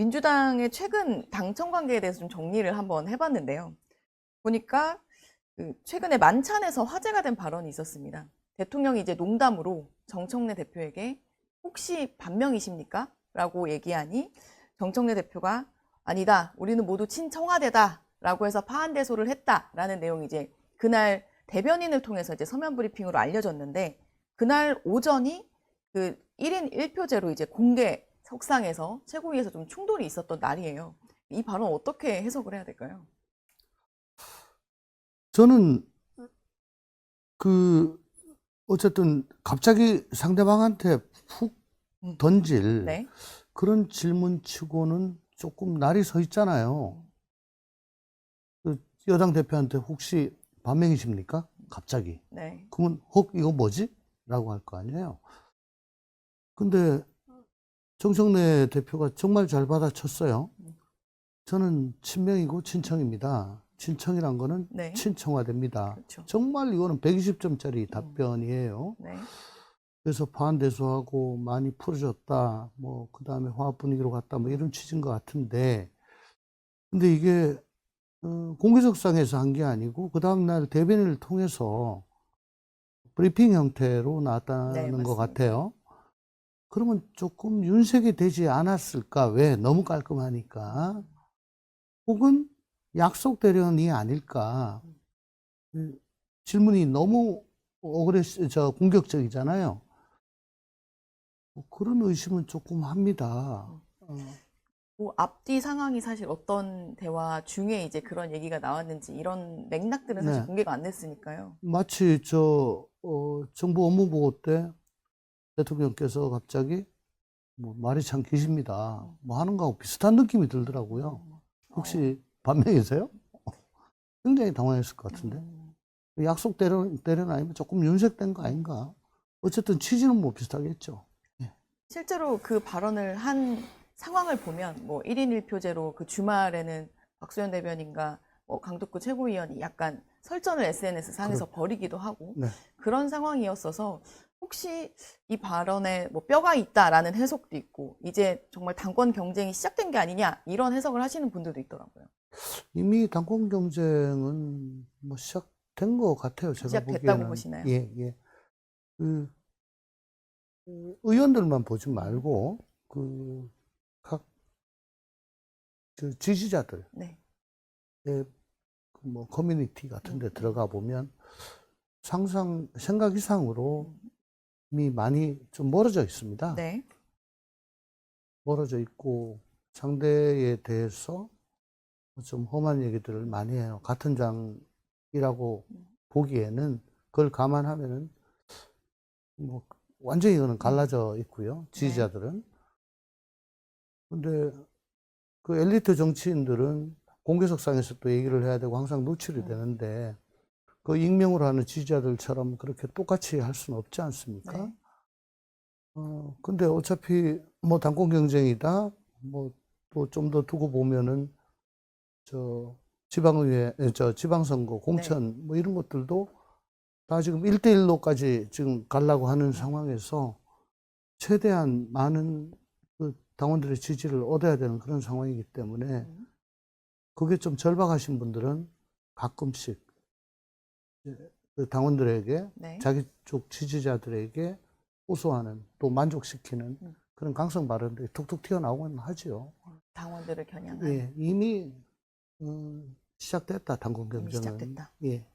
민주당의 최근 당청 관계에 대해서 좀 정리를 한번 해봤는데요. 보니까 그 최근에 만찬에서 화제가 된 발언이 있었습니다. 대통령이 이제 농담으로 정청래 대표에게 혹시 반명이십니까? 라고 얘기하니 정청래 대표가 아니다. 우리는 모두 친청와대다. 라고 해서 파한대소를 했다라는 내용이 이제 그날 대변인을 통해서 이제 서면 브리핑으로 알려졌는데 그날 오전이 그 1인 1표제로 이제 공개 석상에서 최고위에서 좀 충돌이 있었던 날이에요. 이 발언 어떻게 해석을 해야 될까요? 저는 그 어쨌든 갑자기 상대방한테 훅 음. 던질 네. 그런 질문 치고는 조금 날이 서 있잖아요. 그 여당 대표한테 혹시 반명이십니까? 갑자기. 네. 그러면 헉 이거 뭐지? 라고 할 거 아니에요. 근데 정청래 대표가 정말 잘 받아쳤어요. 저는 친명이고 친청입니다. 친청이란 거는 네. 친청화됩니다. 그렇죠. 정말 이거는 120점짜리 답변이에요. 네. 그래서 파한대소하고 많이 풀어졌다. 뭐, 그 다음에 화합 분위기로 갔다. 뭐 이런 취지인 것 같은데. 근데 이게, 어, 공개석상에서 한 게 아니고, 그 다음날 대변인을 통해서 브리핑 형태로 네, 나왔다는 것 맞습니다. 같아요. 그러면 조금 윤색이 되지 않았을까? 왜? 너무 깔끔하니까. 혹은 약속 대련이 아닐까? 그 질문이 너무 어그레시, 저, 공격적이잖아요. 뭐 그런 의심은 조금 합니다. 어, 뭐 앞뒤 상황이 사실 어떤 대화 중에 이제 그런 얘기가 나왔는지 이런 맥락들은 사실 네. 공개가 안 됐으니까요. 마치 저, 어, 정부 업무보고 때 대통령께서 갑자기 뭐 말이 참 기십니다. 뭐 하는 거하고 비슷한 느낌이 들더라고요. 혹시 반면이세요? 굉장히 당황했을 것 같은데. 음, 약속 대련, 아니면 조금 윤색된 거 아닌가? 어쨌든 취지는 뭐 비슷하겠죠. 실제로 그 발언을 한 상황을 보면 뭐 1인 1표제로 그 주말에는 박수현 대변인과 뭐 강덕구 최고위원이 약간 설전을 SNS 상에서 벌이기도 하고 네. 그런 상황이었어서 혹시 이 발언에 뭐 뼈가 있다라는 해석도 있고 이제 정말 당권 경쟁이 시작된 게 아니냐 이런 해석을 하시는 분들도 있더라고요. 이미 당권 경쟁은 뭐 시작된 것 같아요. 제가 시작됐다고 보기에는. 보시나요? 예, 예. 그, 그 의원들만 보지 말고 그각 그 지지자들 네. 의뭐 커뮤니티 같은 데 들어가 보면 상상 생각 이상으로 이미 많이 좀 멀어져 있습니다. 네. 멀어져 있고 상대에 대해서 좀 험한 얘기들을 많이 해요. 같은 장이라고 보기에는 그걸 감안하면은 뭐 완전히 이거는 갈라져 있고요. 지지자들은. 근데 그 엘리트 정치인들은 공개석상에서 또 얘기를 해야 되고 항상 노출이 음. 되는데 그 익명으로 하는 지지자들처럼 그렇게 똑같이 할 수는 없지 않습니까? 네. 어, 근데 어차피 뭐 당권 경쟁이다. 뭐 또 좀 더 두고 보면은 저 지방의회, 에, 저 지방선거, 공천 뭐 이런 것들도 다 지금 1대1로까지 지금 가려고 하는 상황에서 최대한 많은 그 당원들의 지지를 얻어야 되는 그런 상황이기 때문에 음. 그게 좀 절박하신 분들은 가끔씩 당원들에게 네. 자기 쪽 지지자들에게 호소하는 또 만족시키는 음. 그런 강성 발언들이 툭툭 튀어나오곤 하죠. 당원들을 겨냥한 예, 이미 음, 시작됐다 당권 이미 경쟁은. 시작됐다. 예.